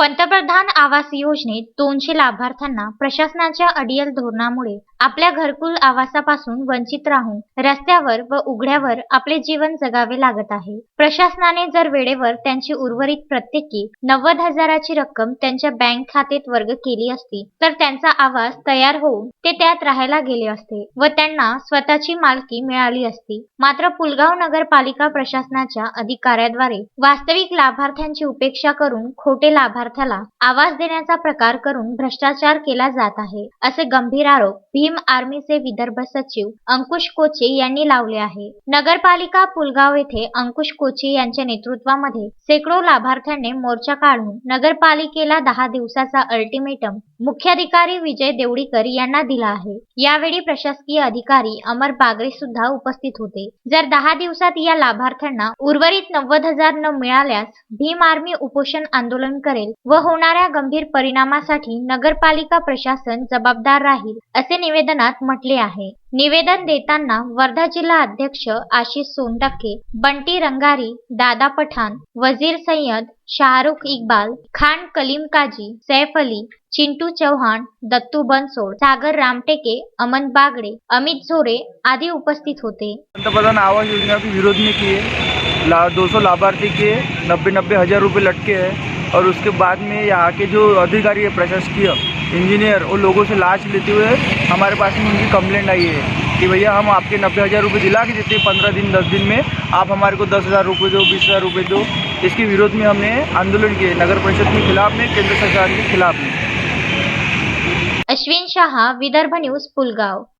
पंतप्रधान आवास योजनेत दोनशे लाभार्थ्यांना प्रशासनाच्या अडियल धोरणामुळे आपल्या घरकुल आवासापासून वंचित राहून रस्त्यावर व उघड्यावर आपले जीवन जगावे लागत आहे. प्रशासनाने जर वेळेवर त्यांची उर्वरित प्रत्येकी नव्वद हजाराची रक्कम त्यांच्या बँक खात्यात वर्ग केली असती तर त्यांचा आवास तयार होऊन ते त्यात राहायला गेले असते व त्यांना स्वतःची मालकी मिळाली असती. मात्र पुलगाव नगरपालिका प्रशासनाच्या अधिकाऱ्याद्वारे वास्तविक लाभार्थ्यांची उपेक्षा करून खोटे विद्यार्थ्याला आवाज देण्याचा प्रकार करून भ्रष्टाचार केला जात आहे असे गंभीर आरोप भीम आर्मीचे विदर्भ सचिव अंकुश कोचे यांनी लावले आहे. नगरपालिका पुलगाव येथे अंकुश कोचे यांच्या नेतृत्वामध्ये शेकडो लाभार्थ्यांनी मोर्चा काढून नगरपालिकेला दहा दिवसाचा अल्टिमेटम मुख्याधिकारी विजय देवडीकर यांना दिला आहे. यावेळी प्रशासकीय अधिकारी अमर बागरे सुद्धा उपस्थित होते. जर दहा दिवसात या लाभार्थ्यांना उर्वरित नव्वद हजार न मिळाल्यास भीम आर्मी उपोषण आंदोलन करेल व होणाऱ्या गंभीर परिणामासाठी नगरपालिका प्रशासन जबाबदार राहील असे निवेदनात म्हटले आहे. निवेदन देताना वर्धा जिल्हा अध्यक्ष आशिष सोनटक्के बंटी रंगारी दादा पठाण वजीर सय्यद शाहरुख इक्बाल खान कलीम काजी सैफ अली चिंटू चव्हाण दत्तू बनसोड सागर रामटेके अमन बागडे अमित झोरे आदी उपस्थित होते. पंतप्रधान आवास योजना के विरोध में किए ला दो सौ लाभार्थी के नब्बे नब्बे हज़ार रुपये लटके हैं और उसके बाद में यहाँ के जो अधिकारी है प्रशासकीय इंजीनियर वो लोगों से लाश लेते हुए हमारे पास में उनकी कंप्लेंट आई है कि भैया हम आपके नब्बे हज़ार रुपये दिला के देते हैं, पंद्रह दिन, दस दिन में। आप हमारे को दस हज़ार रुपये दो, बीस हज़ार रुपये दो। इसके विरोध में हमने आंदोलन किए नगर परिषद के खिलाफ में, केंद्र सरकार के खिलाफ में। अश्विन शाह, विदर्भ न्यूज़ पुलगाव